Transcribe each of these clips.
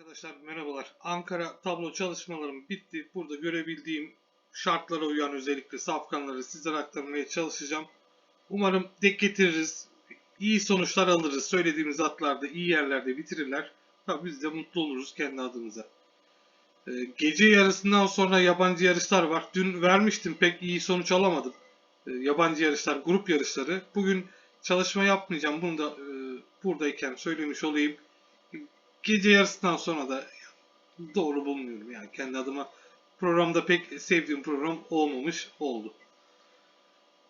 Arkadaşlar merhabalar. Ankara tablo çalışmalarım bitti. Burada görebildiğim şartlara uyan özellikle safkanları sizlere aktarmaya çalışacağım. Umarım dek getiririz. İyi sonuçlar alırız. Söylediğimiz atlarda iyi yerlerde bitirirler. Tabii biz de mutlu oluruz kendi adımıza. Ee, gece yarısından sonra yabancı yarışlar var. Dün vermiştim pek iyi sonuç alamadım. Ee, yabancı yarışlar, grup yarışları. Bugün çalışma yapmayacağım. Bunu da e, buradayken söylemiş olayım gece yarısından sonra da doğru bulmuyorum yani kendi adıma programda pek sevdiğim program olmamış oldu.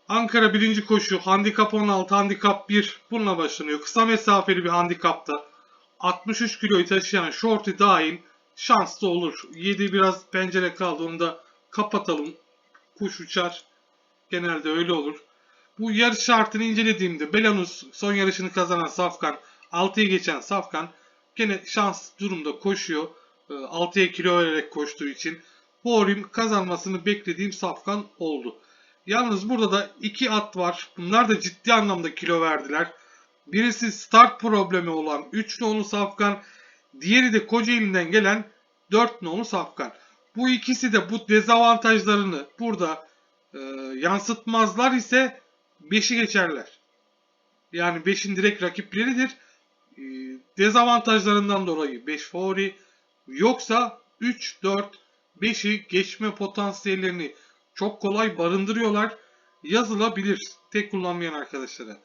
Ankara birinci koşu handikap 16 handikap 1 bununla başlanıyor. Kısa mesafeli bir handikapta 63 kiloyu taşıyan shorty dahil şanslı olur. 7 biraz pencere kaldı onu da kapatalım. Kuş uçar. Genelde öyle olur. Bu yarış şartını incelediğimde Belanus son yarışını kazanan Safkan 6'ya geçen Safkan gene şans durumda koşuyor. 6'ya kilo vererek koştuğu için Borim kazanmasını beklediğim safkan oldu. Yalnız burada da iki at var. Bunlar da ciddi anlamda kilo verdiler. Birisi start problemi olan 3 nolu safkan. Diğeri de Kocaeli'nden gelen 4 nolu safkan. Bu ikisi de bu dezavantajlarını burada e, yansıtmazlar ise 5'i geçerler. Yani 5'in direkt rakipleridir. E, dezavantajlarından dolayı 5 favori yoksa 3, 4, 5'i geçme potansiyellerini çok kolay barındırıyorlar. Yazılabilir tek kullanmayan arkadaşlara.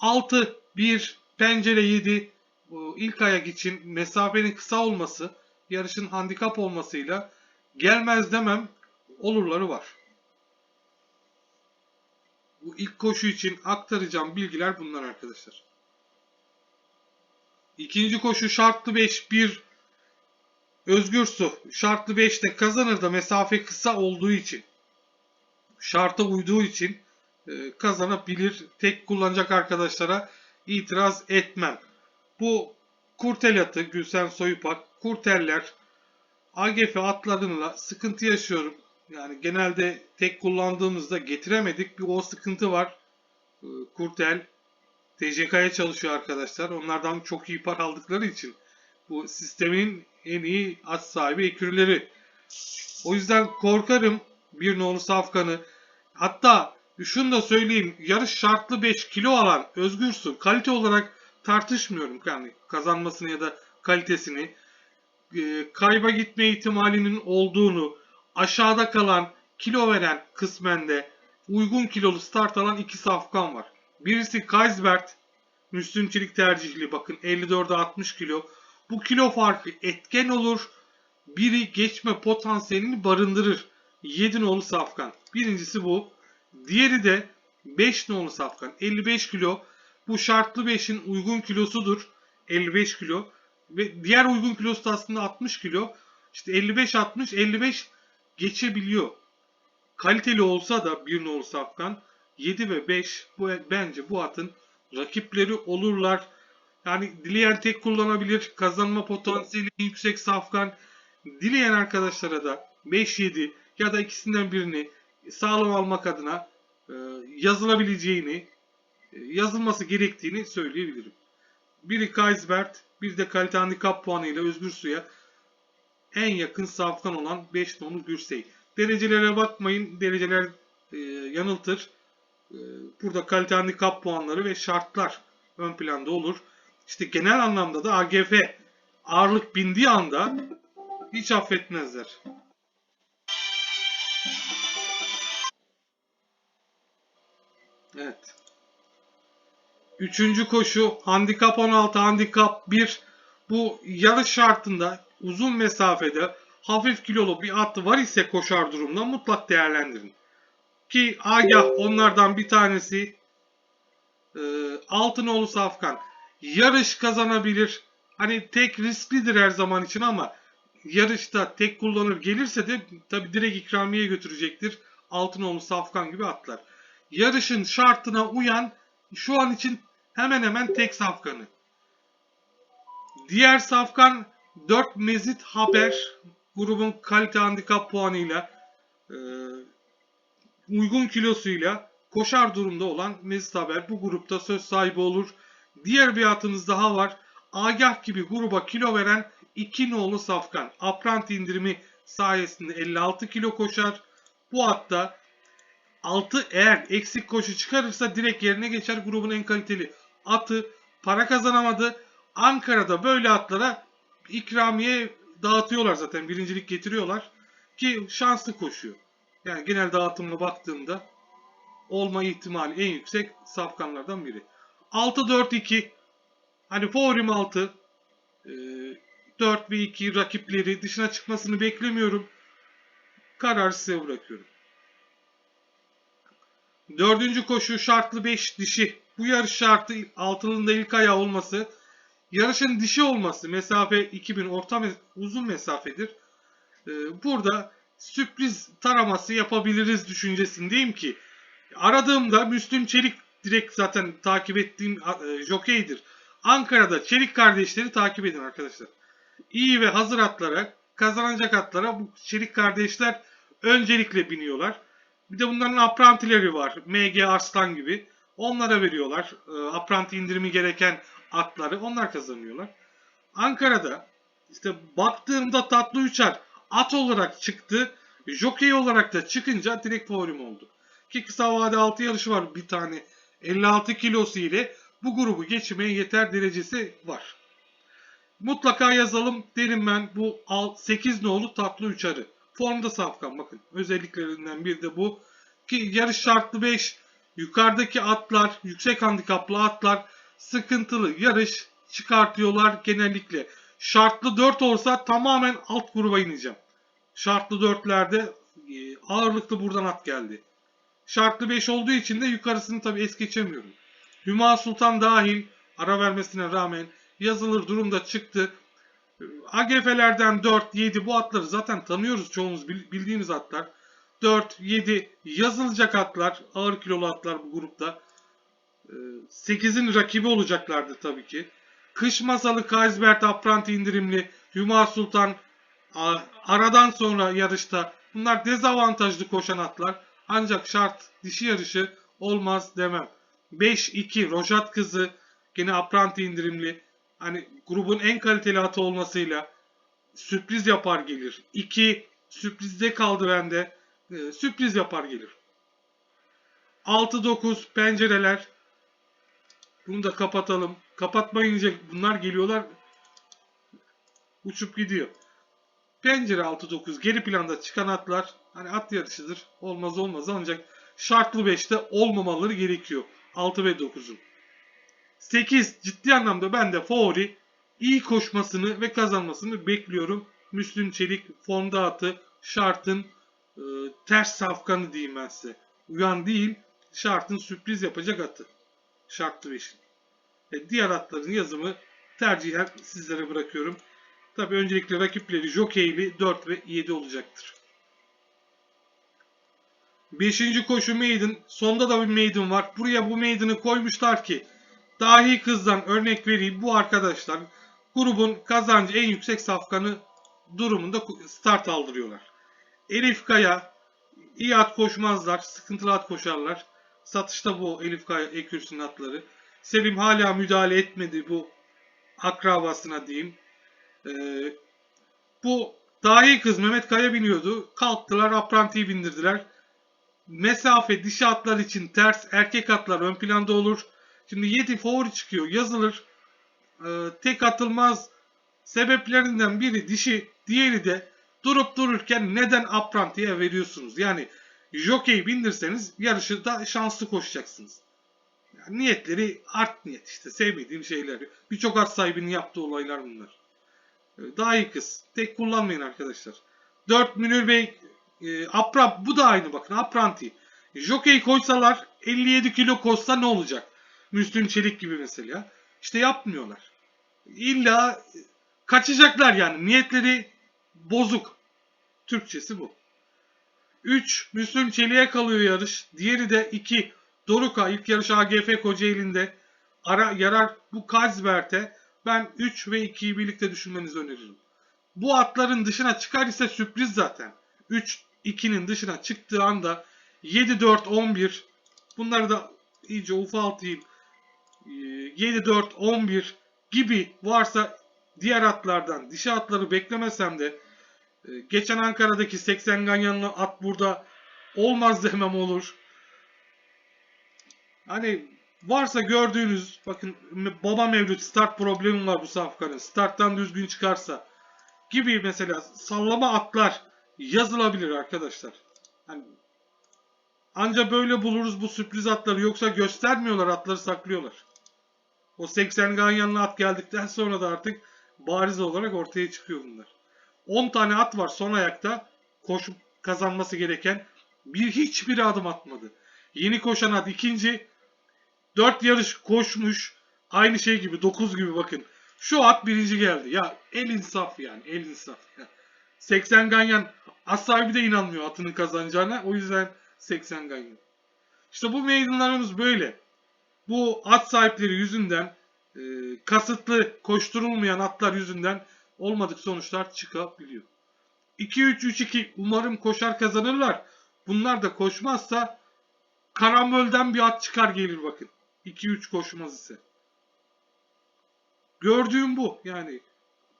6, 1, pencere 7 bu ilk ayak için mesafenin kısa olması, yarışın handikap olmasıyla gelmez demem olurları var. Bu ilk koşu için aktaracağım bilgiler bunlar arkadaşlar. İkinci koşu şartlı 5 1 Özgür Su şartlı 5'te kazanır da mesafe kısa olduğu için şarta uyduğu için e, kazanabilir. Tek kullanacak arkadaşlara itiraz etmem. Bu kurtel atı Gülsen Soyupak, kurteller AGF atlarıyla sıkıntı yaşıyorum. Yani genelde tek kullandığımızda getiremedik. Bir o sıkıntı var. E, kurtel TCK'ya çalışıyor arkadaşlar. Onlardan çok iyi para aldıkları için bu sistemin en iyi at sahibi ekürleri. O yüzden korkarım bir nolu safkanı. Hatta şunu da söyleyeyim. Yarış şartlı 5 kilo alan Özgürsün. Kalite olarak tartışmıyorum. Yani kazanmasını ya da kalitesini. E, kayba gitme ihtimalinin olduğunu aşağıda kalan kilo veren kısmen de uygun kilolu start alan iki safkan var. Birisi Kaisbert. Müslüm Çelik tercihli. Bakın 54'e 60 kilo. Bu kilo farkı etken olur. Biri geçme potansiyelini barındırır. 7 nolu safkan. Birincisi bu. Diğeri de 5 nolu safkan. 55 kilo. Bu şartlı 5'in uygun kilosudur. 55 kilo. Ve diğer uygun kilosu da aslında 60 kilo. İşte 55-60, 55 geçebiliyor. Kaliteli olsa da bir nolu safkan 7 ve 5 bu bence bu atın rakipleri olurlar. Yani dileyen tek kullanabilir. Kazanma potansiyeli yüksek safkan. Dileyen arkadaşlara da 5-7 ya da ikisinden birini sağlam almak adına e, yazılabileceğini, e, yazılması gerektiğini söyleyebilirim. Biri Kaisbert, bir de kalite handikap puanıyla Özgür Su'ya en yakın safkan olan 5 nolu Gürsey. Derecelere bakmayın. Dereceler e, yanıltır. E, burada kalite handikap puanları ve şartlar ön planda olur. İşte genel anlamda da AGF ağırlık bindiği anda hiç affetmezler. Evet. Üçüncü koşu handikap 16, handikap 1. Bu yarış şartında uzun mesafede hafif kilolu bir at var ise koşar durumda mutlak değerlendirin. Ki Agah onlardan bir tanesi e, Altınoğlu Safkan. Yarış kazanabilir. Hani tek risklidir her zaman için ama yarışta tek kullanır gelirse de tabi direkt ikramiye götürecektir. Altınoğlu Safkan gibi atlar. Yarışın şartına uyan şu an için hemen hemen tek safkanı. Diğer safkan 4 mezit haber grubun kalite handikap puanıyla e, uygun kilosuyla koşar durumda olan Mezit Haber bu grupta söz sahibi olur. Diğer bir atımız daha var. Agah gibi gruba kilo veren 2 nolu Safkan. Apranti indirimi sayesinde 56 kilo koşar. Bu hatta 6 eğer eksik koşu çıkarırsa direkt yerine geçer grubun en kaliteli atı. Para kazanamadı. Ankara'da böyle atlara ikramiye dağıtıyorlar zaten. Birincilik getiriyorlar. Ki şanslı koşuyor. Yani genel dağıtımına baktığımda olma ihtimali en yüksek safkanlardan biri. 6-4-2 hani favorim 6 e, 4 ve 2 rakipleri dışına çıkmasını beklemiyorum. Karar size bırakıyorum. Dördüncü koşu şartlı 5 dişi. Bu yarış şartı altılında ilk ayağı olması. Yarışın dişi olması. Mesafe 2000 orta uzun mesafedir. Ee, burada sürpriz taraması yapabiliriz düşüncesindeyim ki aradığımda Müslüm Çelik direkt zaten takip ettiğim e, jokeydir. Ankara'da Çelik kardeşleri takip edin arkadaşlar. İyi ve hazır atlara, kazanacak atlara bu Çelik kardeşler öncelikle biniyorlar. Bir de bunların aprantileri var. MG Arslan gibi. Onlara veriyorlar. E, apranti indirimi gereken atları. Onlar kazanıyorlar. Ankara'da işte baktığımda tatlı uçar at olarak çıktı. Jockey olarak da çıkınca direkt favorim oldu. Ki kısa vade 6 yarışı var bir tane. 56 kilosu ile bu grubu geçmeye yeter derecesi var. Mutlaka yazalım derim ben bu 8 nolu tatlı uçarı. Formda safkan bakın. Özelliklerinden bir de bu. Ki yarış şartlı 5. Yukarıdaki atlar, yüksek handikaplı atlar sıkıntılı yarış çıkartıyorlar genellikle. Şartlı 4 olsa tamamen alt gruba ineceğim. Şartlı 4'lerde e, ağırlıklı buradan at geldi. Şartlı 5 olduğu için de yukarısını tabi es geçemiyorum. Hüma Sultan dahil ara vermesine rağmen yazılır durumda çıktı. AGF'lerden 4, 7 bu atları zaten tanıyoruz çoğumuz bildiğimiz atlar. 4, 7 yazılacak atlar, ağır kilolu atlar bu grupta. 8'in rakibi olacaklardı tabii ki. Kış masalı Kaisbert Apranti indirimli, Hüma Sultan aradan sonra yarışta bunlar dezavantajlı koşan atlar. Ancak şart dişi yarışı olmaz demem. 5-2 Rojat kızı gene Apranti indirimli. Hani grubun en kaliteli atı olmasıyla sürpriz yapar gelir. 2 sürprizde kaldı bende. Ee, sürpriz yapar gelir. 6-9 pencereler. Bunu da kapatalım. Kapatmayınca bunlar geliyorlar. Uçup gidiyor. Pencere 6-9 geri planda çıkan atlar hani at yarışıdır. Olmaz olmaz ancak şartlı 5'te olmamaları gerekiyor. 6 ve 9'un. 8 ciddi anlamda ben de favori iyi koşmasını ve kazanmasını bekliyorum. Müslüm Çelik formda atı şartın e, ters safkanı diyeyim ben size. Uyan değil şartın sürpriz yapacak atı. Şartlı 5'in. E, diğer atların yazımı tercihen sizlere bırakıyorum. Tabi öncelikle rakipleri jokeyli 4 ve 7 olacaktır. Beşinci koşu maiden. Sonda da bir maiden var. Buraya bu maiden'ı koymuşlar ki dahi kızdan örnek vereyim. Bu arkadaşlar grubun kazancı en yüksek safkanı durumunda start aldırıyorlar. Elif Kaya iyi at koşmazlar. Sıkıntılı at koşarlar. Satışta bu Elif Kaya Ekürs'ün atları. Selim hala müdahale etmedi bu akrabasına diyeyim. Ee, bu dahi kız Mehmet Kaya biniyordu. Kalktılar aprantiyi bindirdiler. Mesafe dişi atlar için ters erkek atlar ön planda olur. Şimdi 7 favori çıkıyor yazılır. Ee, tek atılmaz sebeplerinden biri dişi diğeri de durup dururken neden aprantiye veriyorsunuz? Yani jockey bindirseniz yarışı da şanslı koşacaksınız. Yani niyetleri art niyet işte sevmediğim şeyler. Birçok at sahibinin yaptığı olaylar bunlar. Ee, daha iyi kız. Tek kullanmayın arkadaşlar. 4 Münir Bey e, Apra bu da aynı bakın Apranti. Jockey koysalar 57 kilo koşsa ne olacak? Müslüm Çelik gibi mesela. İşte yapmıyorlar. İlla kaçacaklar yani. Niyetleri bozuk. Türkçesi bu. 3. Müslüm Çelik'e kalıyor yarış. Diğeri de 2. Doruka ilk yarış AGF Kocaeli'nde. Ara, yarar bu Kazbert'e ben 3 ve 2'yi birlikte düşünmenizi öneririm. Bu atların dışına çıkar ise sürpriz zaten. 3 2'nin dışına çıktığı anda 7 4 11 bunları da iyice ufaltayım. 7 4 11 gibi varsa diğer atlardan dişi atları beklemesem de e, geçen Ankara'daki 80 ganyanlı at burada olmaz demem olur. Hani varsa gördüğünüz bakın baba mevlüt start problemi var bu safkanın. Starttan düzgün çıkarsa gibi mesela sallama atlar yazılabilir arkadaşlar. Hani anca böyle buluruz bu sürpriz atları yoksa göstermiyorlar atları saklıyorlar. O 80 ganyanlı at geldikten sonra da artık bariz olarak ortaya çıkıyor bunlar. 10 tane at var son ayakta koşup kazanması gereken bir hiçbir adım atmadı. Yeni koşan at ikinci 4 yarış koşmuş aynı şey gibi 9 gibi bakın. Şu at birinci geldi. Ya el insaf yani el insaf. 80 ganyan at sahibi de inanmıyor atının kazanacağına. O yüzden 80 ganyan. İşte bu meydanlarımız böyle. Bu at sahipleri yüzünden e, kasıtlı koşturulmayan atlar yüzünden olmadık sonuçlar çıkabiliyor. 2-3-3-2 umarım koşar kazanırlar. Bunlar da koşmazsa karambolden bir at çıkar gelir bakın. 2-3 koşmaz ise. Gördüğüm bu. Yani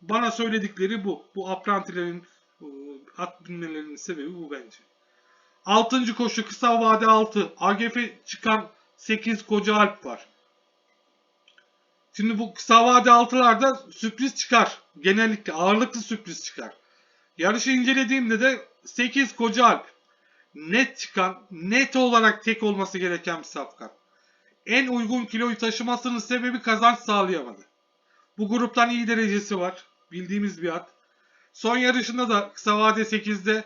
bana söyledikleri bu. Bu aprantilerin e, at binmelerinin sebebi bu bence. Altıncı koşu kısa vade 6. AGF çıkan 8 koca alp var. Şimdi bu kısa vade 6'larda sürpriz çıkar. Genellikle ağırlıklı sürpriz çıkar. Yarışı incelediğimde de 8 koca alp. Net çıkan, net olarak tek olması gereken bir safkan. En uygun kiloyu taşımasının sebebi kazanç sağlayamadı. Bu gruptan iyi derecesi var. Bildiğimiz bir at. Son yarışında da kısa vade 8'de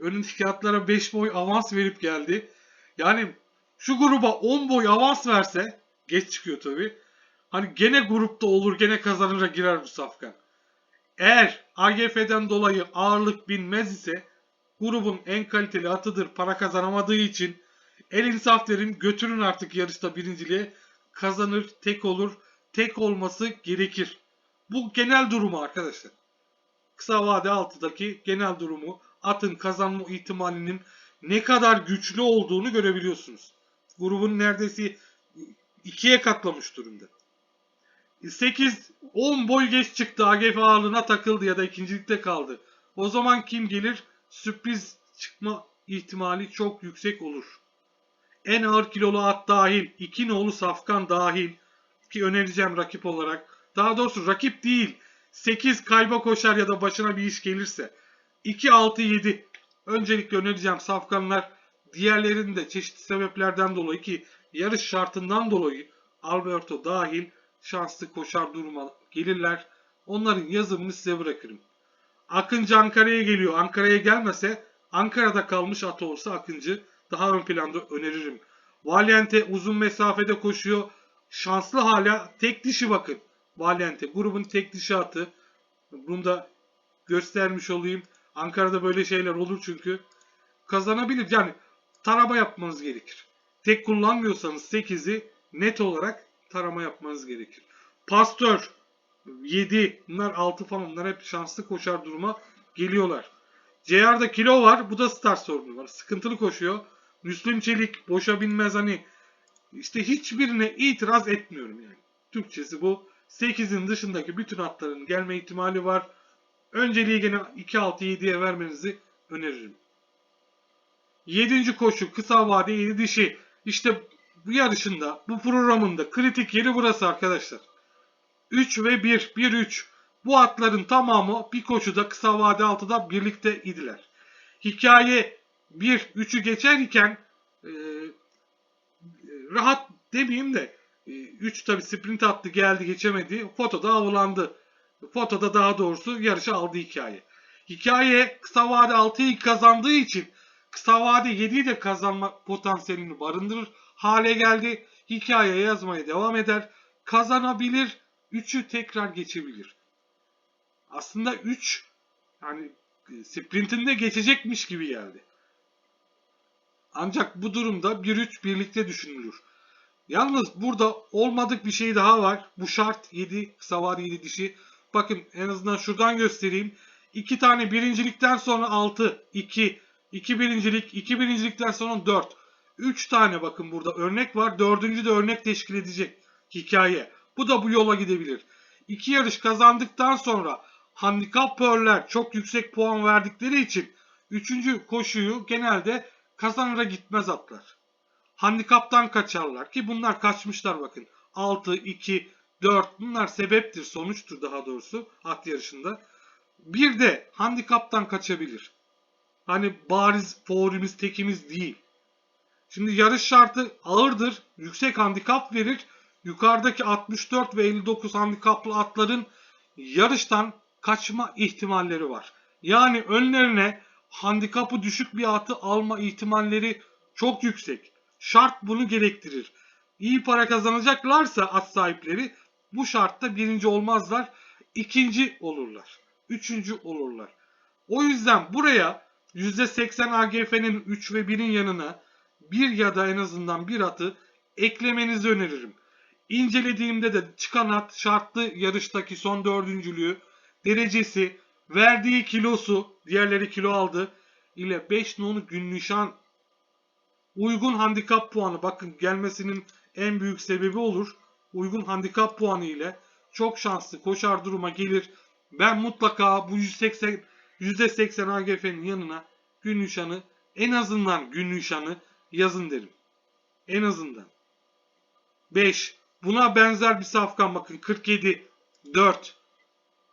önündeki atlara 5 boy avans verip geldi. Yani şu gruba 10 boy avans verse geç çıkıyor tabi. Hani gene grupta olur gene kazanıra girer bu safkan. Eğer AGF'den dolayı ağırlık binmez ise grubun en kaliteli atıdır para kazanamadığı için el insaf derim götürün artık yarışta birinciliğe kazanır tek olur tek olması gerekir. Bu genel durumu arkadaşlar. Kısa vade altıdaki genel durumu atın kazanma ihtimalinin ne kadar güçlü olduğunu görebiliyorsunuz. Grubun neredeyse ikiye katlamış durumda. 8 10 boy geç çıktı. AGF ağırlığına takıldı ya da ikincilikte kaldı. O zaman kim gelir? Sürpriz çıkma ihtimali çok yüksek olur. En ağır kilolu at dahil, iki nolu safkan dahil ki önereceğim rakip olarak. Daha doğrusu rakip değil. 8 kayba koşar ya da başına bir iş gelirse. 2 6 7 öncelikle önereceğim safkanlar diğerlerinin de çeşitli sebeplerden dolayı ki yarış şartından dolayı Alberto dahil şanslı koşar duruma gelirler. Onların yazımını size bırakırım. Akıncı Ankara'ya geliyor. Ankara'ya gelmese Ankara'da kalmış at olsa Akıncı daha ön planda öneririm. Valiente uzun mesafede koşuyor. Şanslı hala tek dişi bakın. Valiente grubun tek dişi atı. Bunu da göstermiş olayım. Ankara'da böyle şeyler olur çünkü. Kazanabilir. Yani tarama yapmanız gerekir. Tek kullanmıyorsanız 8'i net olarak tarama yapmanız gerekir. Pastör 7 bunlar 6 falan bunlar hep şanslı koşar duruma geliyorlar. CR'da kilo var. Bu da start sorunu var. Sıkıntılı koşuyor. Müslüm Çelik boşa binmez hani işte hiçbirine itiraz etmiyorum yani. Türkçesi bu. 8'in dışındaki bütün atların gelme ihtimali var. Önceliği gene 2-6-7'ye vermenizi öneririm. 7. koşu kısa vade 7 dişi. İşte bu yarışında, bu programında kritik yeri burası arkadaşlar. 3 ve 1, 1-3. Bu atların tamamı bir koşuda kısa vade 6'da birlikte idiler. Hikaye 1-3'ü geçerken e, rahat demeyeyim de 3 tabi sprint attı geldi geçemedi. Fotoda avlandı. Fotoda daha doğrusu yarışı aldı hikaye. Hikaye kısa vade 6'yı kazandığı için kısa vade 7'yi de kazanma potansiyelini barındırır hale geldi. Hikaye yazmaya devam eder. Kazanabilir. 3'ü tekrar geçebilir. Aslında 3 yani sprintinde geçecekmiş gibi geldi. Ancak bu durumda 1-3 birlikte düşünülür. Yalnız burada olmadık bir şey daha var. Bu şart 7 kısa var 7 dişi. Bakın en azından şuradan göstereyim. 2 tane birincilikten sonra 6, 2, 2 birincilik, 2 birincilikten sonra 4. 3 tane bakın burada örnek var. Dördüncü de örnek teşkil edecek hikaye. Bu da bu yola gidebilir. iki yarış kazandıktan sonra handikapörler çok yüksek puan verdikleri için üçüncü koşuyu genelde kazanıra gitmez atlar. Handikaptan kaçarlar ki bunlar kaçmışlar bakın. 6, 2, 4 bunlar sebeptir, sonuçtur daha doğrusu at yarışında. Bir de handikaptan kaçabilir. Hani bariz favorimiz tekimiz değil. Şimdi yarış şartı ağırdır, yüksek handikap verir. Yukarıdaki 64 ve 59 handikaplı atların yarıştan kaçma ihtimalleri var. Yani önlerine handikapı düşük bir atı alma ihtimalleri çok yüksek. Şart bunu gerektirir. İyi para kazanacaklarsa at sahipleri bu şartta birinci olmazlar, ikinci olurlar, üçüncü olurlar. O yüzden buraya %80 AGF'nin 3 ve 1'in yanına bir ya da en azından bir atı eklemenizi öneririm. İncelediğimde de çıkan at şartlı yarıştaki son dördüncülüğü, derecesi, verdiği kilosu, diğerleri kilo aldı ile 5 nolu gün nişan uygun handikap puanı bakın gelmesinin en büyük sebebi olur. Uygun handikap puanı ile çok şanslı koşar duruma gelir. Ben mutlaka bu 180 %80 AGF'nin yanına gün nişanı en azından gün nişanı yazın derim. En azından. 5. Buna benzer bir safkan bakın 47 4.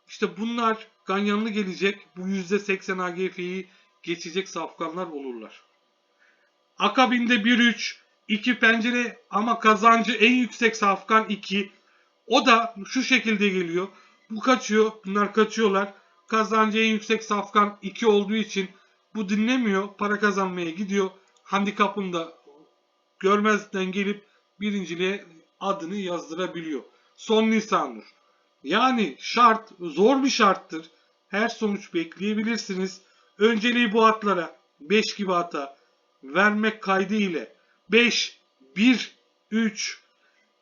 İşte bunlar ganyanlı gelecek. Bu %80 AGF'yi geçecek safkanlar olurlar. Akabinde 1-3, 2 pencere ama kazancı en yüksek safkan 2. O da şu şekilde geliyor. Bu kaçıyor, bunlar kaçıyorlar. Kazancı en yüksek safkan 2 olduğu için bu dinlemiyor, para kazanmaya gidiyor. Handikapında görmezden gelip birinciliğe adını yazdırabiliyor. Son Nisanur. Yani şart zor bir şarttır. Her sonuç bekleyebilirsiniz. Önceliği bu atlara 5 gibi ata vermek kaydı ile 5, 1, 3,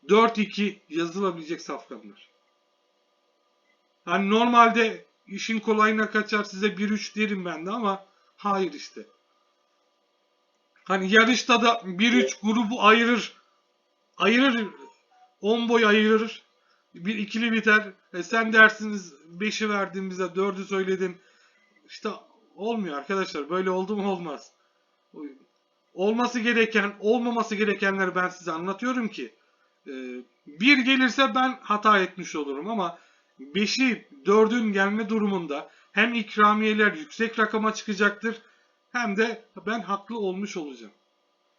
4, 2 yazılabilecek safkanlar. Hani normalde işin kolayına kaçar size 1-3 derim ben de ama hayır işte. Hani yarışta da 1-3 grubu ayırır. Ayırır. 10 boy ayırır. Bir ikili biter. E sen dersiniz 5'i verdin bize 4'ü söyledin. İşte olmuyor arkadaşlar. Böyle oldu mu olmaz. Olması gereken, olmaması gerekenleri ben size anlatıyorum ki. e, Bir gelirse ben hata etmiş olurum ama 5'i 4'ün gelme durumunda hem ikramiyeler yüksek rakama çıkacaktır hem de ben haklı olmuş olacağım.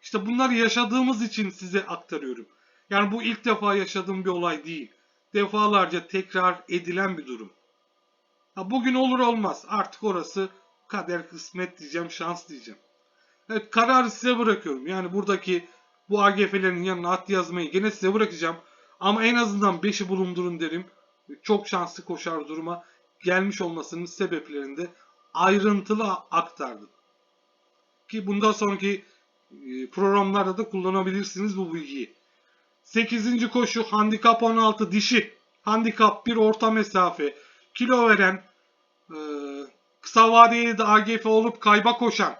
İşte bunları yaşadığımız için size aktarıyorum. Yani bu ilk defa yaşadığım bir olay değil. Defalarca tekrar edilen bir durum. Ha, bugün olur olmaz. Artık orası kader kısmet diyeceğim, şans diyeceğim. Evet kararı size bırakıyorum. Yani buradaki bu AGF'lerin yanına at yazmayı gene size bırakacağım. Ama en azından 5'i bulundurun derim. Çok şanslı koşar duruma gelmiş olmasının sebeplerini de ayrıntılı aktardım. Ki bundan sonraki e, programlarda da kullanabilirsiniz bu bilgiyi. 8. koşu handikap 16 dişi. Handikap 1 orta mesafe. Kilo veren e, kısa vadeli de AGF olup kayba koşan.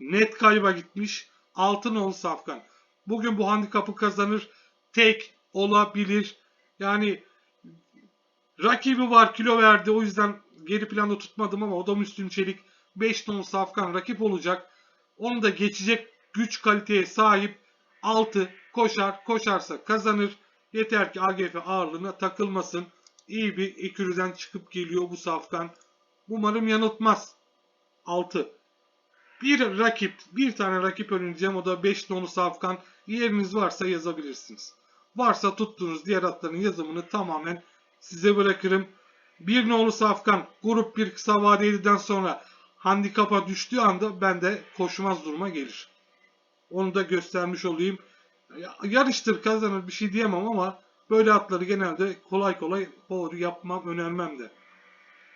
Net kayba gitmiş. Altın ol Safkan. Bugün bu handikapı kazanır. Tek olabilir. Yani rakibi var kilo verdi. O yüzden geri planda tutmadım ama o da Müslüm Çelik. 5 ton Safkan rakip olacak. Onu da geçecek güç kaliteye sahip 6 koşar. Koşarsa kazanır. Yeter ki AGF ağırlığına takılmasın. İyi bir ekürüden çıkıp geliyor bu safkan. Umarım yanıltmaz. 6. Bir rakip, bir tane rakip önereceğim. O da 5 nolu safkan. Yeriniz varsa yazabilirsiniz. Varsa tuttuğunuz diğer atların yazımını tamamen size bırakırım. Bir nolu safkan grup bir kısa vadeliden sonra handikapa düştüğü anda ben de koşmaz duruma gelir. Onu da göstermiş olayım. Yarıştır kazanır bir şey diyemem ama böyle atları genelde kolay kolay favori yapmam önermem de.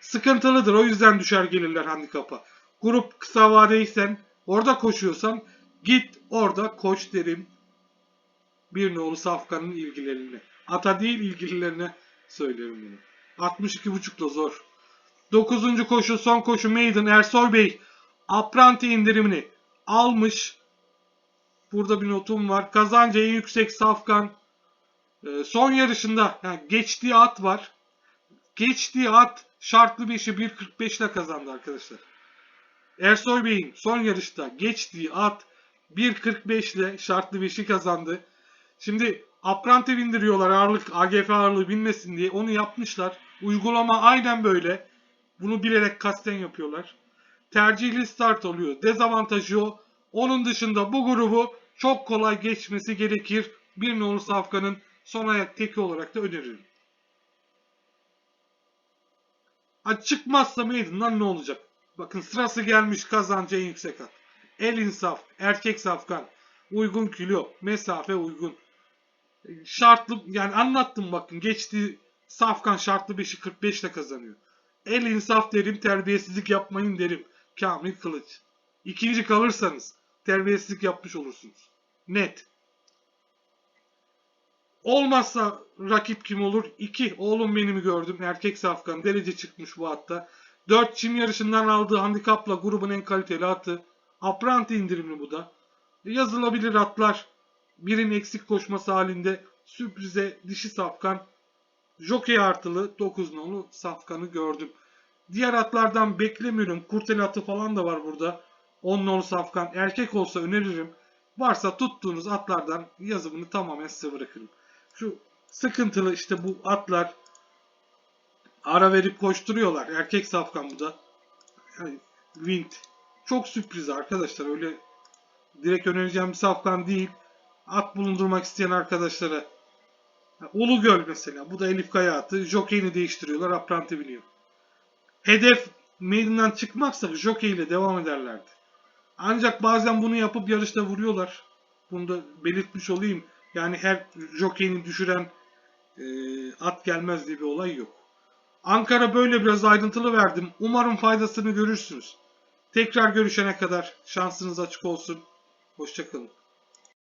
Sıkıntılıdır o yüzden düşer gelirler handikapa. Grup kısa vadeysen orada koşuyorsan git orada koş derim. Bir nolu Safkan'ın ilgilerine. Ata değil ilgililerine söylüyorum bunu. 62.5 da zor. 9. koşu son koşu Maiden Ersoy Bey apranti indirimini almış. Burada bir notum var. Kazancı en yüksek Safkan. Ee, son yarışında yani geçtiği at var. Geçtiği at şartlı 5'i 1.45 ile kazandı arkadaşlar. Ersoy Bey'in son yarışta geçtiği at 1.45 ile şartlı 5'i kazandı. Şimdi aprante bindiriyorlar ağırlık AGF ağırlığı binmesin diye onu yapmışlar. Uygulama aynen böyle. Bunu bilerek kasten yapıyorlar. Tercihli start oluyor. Dezavantajı o. Onun dışında bu grubu çok kolay geçmesi gerekir. Bir nolu safkanın son ayak teki olarak da öneririm. Ha çıkmazsa meydandan ne olacak? Bakın sırası gelmiş kazancı en yüksek at. El insaf, erkek safkan, uygun kilo, mesafe uygun. Şartlı yani anlattım bakın geçtiği safkan şartlı 5'i 45 ile kazanıyor. El insaf derim terbiyesizlik yapmayın derim. Kamil Kılıç. İkinci kalırsanız terbiyesizlik yapmış olursunuz. Net. Olmazsa rakip kim olur? 2. Oğlum benimi gördüm. Erkek safkan. Derece çıkmış bu hatta. 4. Çim yarışından aldığı handikapla grubun en kaliteli atı. Apranti indirimli bu da. Yazılabilir atlar. Birin eksik koşması halinde sürprize dişi safkan. Jockey artılı 9 nolu safkanı gördüm. Diğer atlardan beklemiyorum. Kurtel atı falan da var burada. 10 nolu safkan. Erkek olsa öneririm. Varsa tuttuğunuz atlardan yazımını tamamen size bırakırım. Şu sıkıntılı işte bu atlar ara verip koşturuyorlar. Erkek safkan bu da. Yani Wind. Çok sürpriz arkadaşlar. Öyle direkt önereceğim bir safkan değil. At bulundurmak isteyen arkadaşlara. Ulu Göl mesela. Bu da Elif Kaya atı. Jockey'ini değiştiriyorlar. Apranti biniyor. Hedef meydandan çıkmaksa jockey ile devam ederlerdi. Ancak bazen bunu yapıp yarışta vuruyorlar. Bunu da belirtmiş olayım. Yani her jockeyini düşüren e, at gelmez diye bir olay yok. Ankara böyle biraz ayrıntılı verdim. Umarım faydasını görürsünüz. Tekrar görüşene kadar şansınız açık olsun. Hoşçakalın.